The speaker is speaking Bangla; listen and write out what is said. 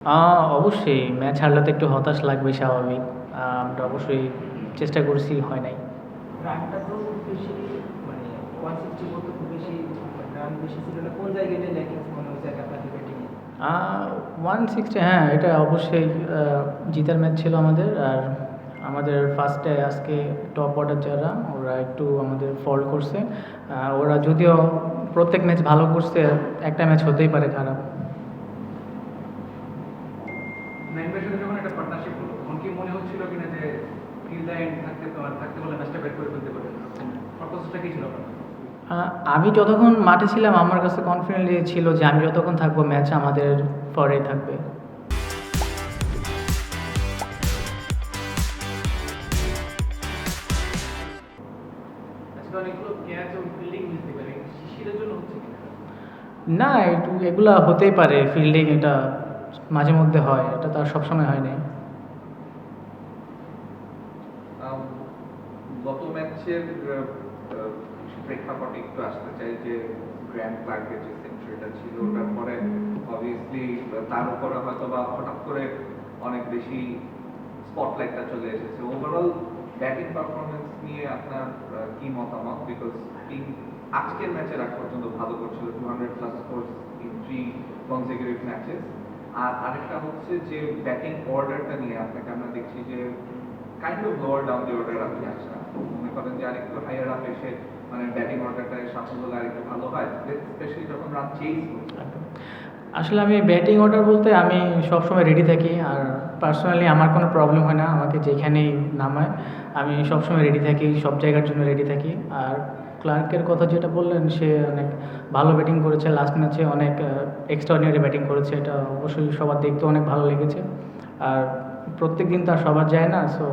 আ অবশ্যই ম্যাচ হারলে তো একটু হতাশ লাগবে স্বাভাবিক। আমরা অবশ্যই চেষ্টা করছি, হয় নাই। ওয়ান সিক্সটি মানে 160 বলতে খুব বেশি রান বেশি ছিল না। কোন জায়গায় এটা ল্যাকিংস হয়েছে আপনাদের ব্যাটিংয়ে? আ 160 হ্যাঁ, এটা অবশ্যই জিতার ম্যাচ ছিল আমাদের। আর আমাদের ফার্স্টে আজকে টপ অর্ডার যারা ওরা একটু আমাদের ফল্ট করছে। ওরা যদিও প্রত্যেক ম্যাচ ভালো করছে, একটা ম্যাচ হতেই পারে খারাপ। নাইমের সাথে যখন একটা পার্টনারশিপ হলো তখন কি মনে হচ্ছিল কিনা যে থাকতে থাকতে বলে ম্যাচটা বের করে ফেলতে পারবে পারপাসটা কি ছিল আপনার? আমি যতক্ষণ মাঠে ছিলাম আমার কাছে কনফিডেন্টলি ছিল যে আমি যতক্ষণ থাকব ম্যাচ আমাদের থাকবে। পারে? শিশিরের জন্য না এগুলা হতেই পারে ফিল্ডিং এটা মাঝে মধ্যে হয়। এটা তো আর সবসময় হয় নাই। গত ম্যাচের প্রেক্ষাপটে একটু আসতে চাই যে গ্র্যান্ড ক্লার্কের যে সেঞ্চুরিটা ছিল, ওটার পরে অবভিয়াসলি তার উপরে হয়তো বা হঠাৎ করে অনেক বেশি স্পটলাইটটা চলে এসেছে ওভারঅল ব্যাটিং পারফরমেন্স নিয়ে আপনার কি মতামত বিকজ টিম আজকের ম্যাচের আগ পর্যন্ত ভালো করছিল two hundred plus score in three consecutive matches আর আরেকটা হচ্ছে যে ব্যাটিং অর্ডারটা নিয়ে আপনাকে আমরা দেখছি যে kind of lower down the order আপনি আসেন মনে করেন যে আরেকটু হাইয়ার আপ এসে মানে ব্যাটিং অর্ডারটা সাফল্য আরেকটু ভালো হয় স্পেশালি যখন রান চেঞ্জ আসলে আমি ব্যাটিং অর্ডার বলতে আমি সবসময় রেডি থাকি, আর পার্সোনালি আমার কোনো প্রবলেম হয় না, আমাকে যেখানেই নামায়, আমি সবসময় রেডি থাকি, সব জায়গার জন্য রেডি থাকি, আর ক্লার্কের কথা যেটা বললেন, সে অনেক ভালো ব্যাটিং করেছে। লাস্ট ম্যাচে অনেক এক্সট্রাঅর্ডিনারি ব্যাটিং করেছে। এটা অবশ্যই সবার দেখতে অনেক ভালো লেগেছে। আর প্রত্যেক দিন তো আর সবার যায় না সো